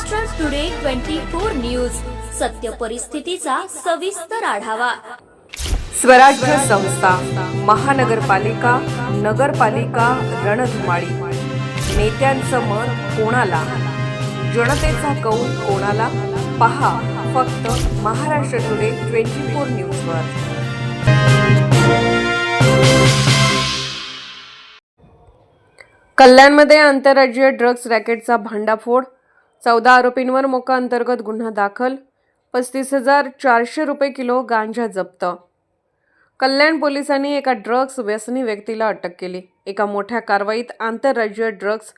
Maharashtra today twenty four news सत्य परिस्थितीचा सविस्तर आढावा. स्वराज्य संस्था महानगरपालिका नगरपालिका रणधुमाळी. नेत्यांचं मत कोणाला? जनतेचा कौल कोणाला? पहा फक्त महाराष्ट्र टुडे ट्वेंटी फोर न्यूजवर कल्याणमध्ये आंतरराज्यीय ड्रग्ज रॅकेटचा भांडाफोड चौदा आरोपींवर मोका अंतर्गत गुन्हा दाखल पस्तीस हजार चारशे रुपये किलो गांजा जप्त. कल्याण पोलिसांनी एका ड्रग्ज व्यसनी व्यक्तीला अटक केली. एका मोठ्या कारवाईत आंतरराज्यीय ड्रग्ज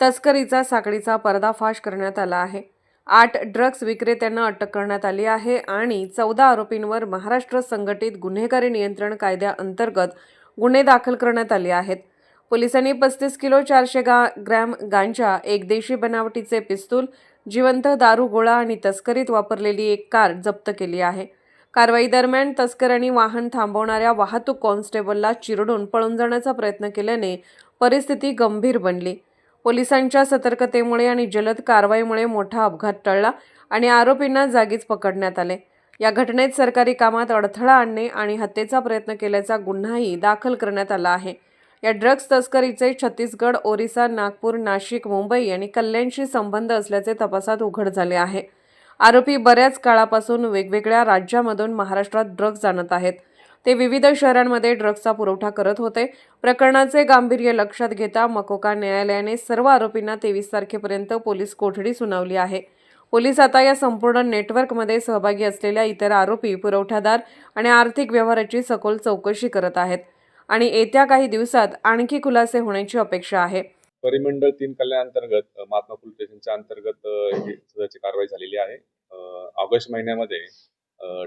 तस्करीचा साखळीचा पर्दाफाश करण्यात आला आहे. आठ ड्रग्ज विक्रेत्यांना अटक करण्यात आली आहे आणि चौदा आरोपींवर महाराष्ट्र संघटित गुन्हेगारी नियंत्रण कायद्याअंतर्गत गुन्हे दाखल करण्यात आले आहेत. पोलिसांनी पस्तीस किलो चारशे गा ग्रॅम गांजा एक देशी बनावटीचे पिस्तूल जिवंत दारू गोळा आणि तस्करीत वापरलेली एक कार जप्त केली आहे. कारवाई दरम्यान तस्करांनी वाहन थांबवणाऱ्या वाहतूक कॉन्स्टेबलला चिरडून पळून जाण्याचा प्रयत्न केल्याने परिस्थिती गंभीर बनली. पोलिसांच्या सतर्कतेमुळे आणि जलद कारवाईमुळे मोठा अपघात टळला आणि आरोपींना जागीच पकडण्यात आले. या घटनेत सरकारी कामात अडथळा आणणे आणि हत्येचा प्रयत्न केल्याचा गुन्हाही दाखल करण्यात आला आहे. या ड्रग्ज तस्करीचे छत्तीसगड ओरिसा नागपूर नाशिक मुंबई आणि कल्याणशी संबंध असल्याचे तपासात उघड झाले आहे. आरोपी बऱ्याच काळापासून वेगवेगळ्या राज्यामधून महाराष्ट्रात ड्रग्ज आणत आहेत. ते विविध शहरांमध्ये ड्रग्जचा पुरवठा करत होते. प्रकरणाचे गांभीर्य लक्षात घेता मकोका न्यायालयाने सर्व आरोपींना तेवीस तारखेपर्यंत पोलीस कोठडी सुनावली आहे. पोलीस आता या संपूर्ण नेटवर्कमध्ये सहभागी असलेल्या इतर आरोपी पुरवठादार आणि आर्थिक व्यवहाराची सखोल चौकशी करत आहेत. आणि येत्या काही दिवसात आणखी खुलासे होण्याची अपेक्षा आहे. परिमंडळ तीन कल्याण अंतर्गत महात्मा फुले स्टेशनच्या अंतर्गत सदरची कारवाई झालेली आहे. ऑगस्ट महिन्यामध्ये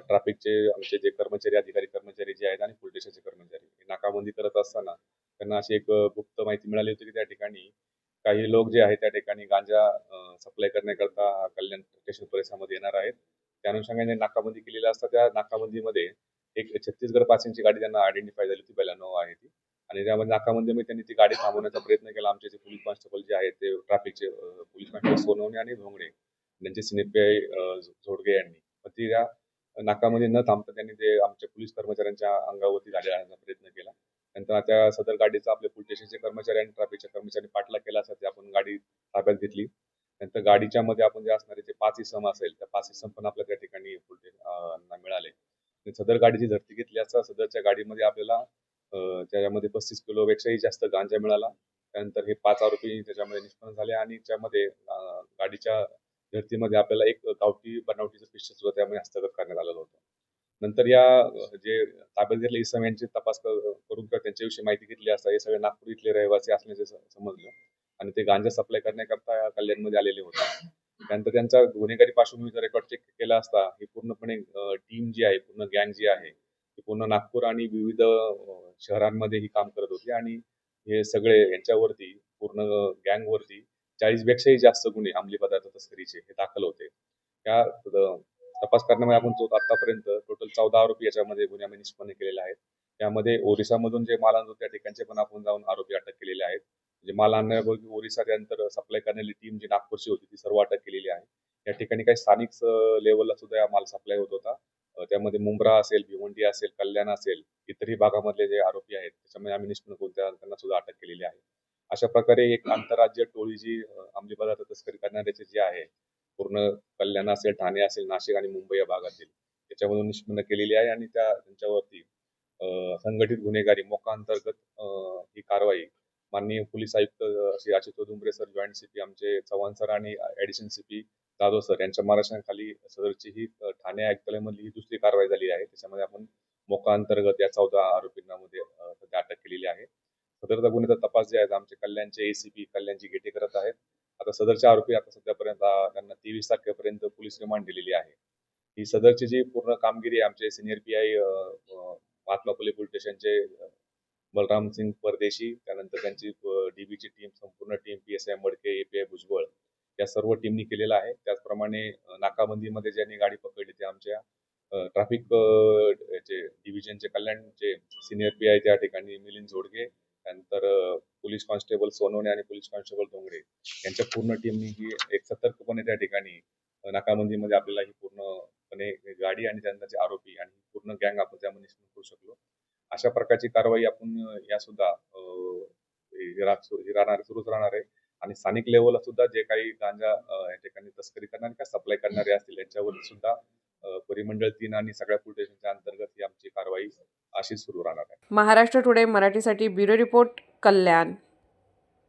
ट्रॅफिकचे आमचे जे कर्मचारी अधिकारी कर्मचारी जे आहेत आणि पोलीस स्टेशनचे कर्मचारी नाकाबंदी करत असताना त्यांना अशी एक गुप्त माहिती मिळाली होती की त्या ठिकाणी काही लोक जे आहेत त्या ठिकाणी गांजा सप्लाय करण्याकरता कल्याण स्टेशन परिसरामध्ये येणार आहेत. त्या अनुषंगाने नाकाबंदी केलेली असता त्या नाकाबंदीमध्ये एक छत्तीसगड पासिंगची गाडी त्यांना आयडेंटिफाय झाली होती बेलानो आहे ती. आणि त्यामध्ये नाकाबंदीमध्ये त्यांनी ती गाडी थांबवण्याचा प्रयत्न केला. आमचे जे पोलीस कॉन्स्टेबल जे आहेत ते ट्रॅफिकचे पोलीस कॉन्स्टेबल सोनवणे आणि भोंगडे त्यांचे सिनेपीआय झोडगे यांनी. मग ती त्या नाकामध्ये न थांबता त्यांनी ते आमच्या पोलीस कर्मचाऱ्यांच्या अंगावरती गाडी आणण्याचा प्रयत्न केला. नंतर त्या सदर गाडीचा आपले पोलीस स्टेशनचे कर्मचारी आणि ट्रॅफिकच्या कर्मचाऱ्यांनी पाठला केला असता ते आपण गाडी ताब्यात घेतली. नंतर गाडीच्या मध्ये आपण जे असणारे जे पाच इसम असेल त्या पाच इसम पण आपल्या त्या ठिकाणी मिळाले. सदर गाडीची झडती घेतली असता सदरच्या गाडीमध्ये आपल्याला त्याच्यामध्ये पस्तीस किलोपेक्षाही जास्त गांजा मिळाला. त्यानंतर हे पाच आरोपी त्याच्यामध्ये निष्पन्न झाले आणि त्यामध्ये गाडीच्या धर्तीमध्ये आपल्याला एक गावठी बनावटीचं पिस्टल सुद्धा त्यामध्ये हस्तगत करण्यात आलेलं होतं. नंतर या जे ताब्यात घेतले इसम यांची तपास करून किंवा त्यांच्याविषयी माहिती घेतली असता हे सगळे नागपूर इथले रहिवासी असल्याचे समजलं. आणि ते गांजा सप्लाय करण्याकरता या कल्याणमध्ये आलेले होते. त्यानंतर त्यांचा गुन्हेगारी पार्श्वभूमीचा रेकॉर्ड चेक केला असता ही पूर्णपणे टीम जी आहे पूर्ण गँग जी आहे ती पूर्ण नागपूर आणि विविध शहरांमध्ये ही काम करत होती आणि हे सगळे यांच्यावरती पूर्ण गँग वरती चाळीस पेक्षाही जास्त गुन्हे अंमली पदार्थ तस्करीचे हे दाखल होते. त्या तपास करण्यामध्ये आपण तो आतापर्यंत टोटल चौदा आरोपी याच्यामध्ये गुन्ह्यामध्ये निष्पन्न केलेले आहेत. त्यामध्ये ओरिसामधून जे माल आणतो त्या ठिकाणचे पण आपण जाऊन आरोपी अटक केलेले आहेत. म्हणजे माल आणण्यापूर्वी ओरिसा त्यानंतर सप्लाय करणारी टीम जी नागपूरची होती ती सर्व अटक केलेली आहे. या ठिकाणी काही स्थानिक लेवलला सुद्धा या माल सप्लाय होत होता. त्यामध्ये मुंब्रा असेल भिवंडी असेल कल्याण असेल इतरही भागामधले जे आरोपी आहेत त्याच्यामध्ये आम्ही निष्पन्न करून त्यांना सुद्धा अटक केलेली आहे. अशा प्रकारे एक आंतरराज्य टोळी जी अंमली पदार्थ तस्करी करणाऱ्याचे जे आहे पूर्ण कल्याण असेल ठाणे असेल नाशिक आणि मुंबई या भागातील त्याच्यामधून निष्पन्न केलेली आहे आणि त्या त्यांच्यावरती संघटित गुन्हेगारी मोका अंतर्गत ही कारवाई माननीय पोलीस आयुक्त Shri Ashutosh Dumbre sir joint CP आमचे चव्हाण सर आणि ऍडिशनल सीपी जाधव सर यांच्या मार्गदर्शनाखाली सदरची ही ठाणे आयुक्तालयामधली ही दुसरी कारवाई झाली आहे. त्याच्यामध्ये आपण मोका अंतर्गत या चौदा आरोपींमध्ये सध्या अटक केलेली आहे. सदरचा गुन्ह्याचा तपास जे आहे आमचे कल्याणचे एसीपी कल्याणची गेटे करत आहेत. आता सदरचे आरोपी आता सध्यापर्यंत त्यांना तेवीस तारखेपर्यंत पोलीस रिमांड दिलेली आहे. ही सदरची जी पूर्ण कामगिरी आहे आमचे senior P I Mahatma Phule police स्टेशनचे बलराम सिंग परदेशी त्यानंतर त्यांची डीबीची टीम संपूर्ण team P S I Madke API Bhujbal या सर्व टीमनी केलेला आहे. त्याचप्रमाणे नाकाबंदीमध्ये ज्यांनी गाडी पकडली ते आमच्या ट्रॅफिक याचे डिव्हिजनचे कल्याणचे सिनियर पी आय त्या ठिकाणी मिलिंद झोडगे त्यानंतर पोलीस कॉन्स्टेबल सोनवणे आणि पोलीस कॉन्स्टेबल डोंगरे यांच्या पूर्ण टीमनी ही एक सतर्कपणे त्या ठिकाणी नाकाबंदीमध्ये आपल्याला ही पूर्णपणे गाडी आणि त्यांचे आरोपी आणि पूर्ण गँग आपण त्यामध्ये करू शकलो अशा प्रकारची कारवाई आपण या सुद्धा राहणार सुरूच राहणार आहे. आणि स्थानिक लेवलला सुद्धा जे काही गांजा या ठिकाणी तस्करी करणारे किंवा सप्लाय करणारे असतील यांच्यावर सुद्धा परिमंडळ तीन आणि सगळ्या पोलीस स्टेशनच्या अंतर्गत ही आमची कारवाई अशीच सुरू राहणार आहे. महाराष्ट्र टुडे मराठीसाठी ब्युरो रिपोर्ट कल्याण.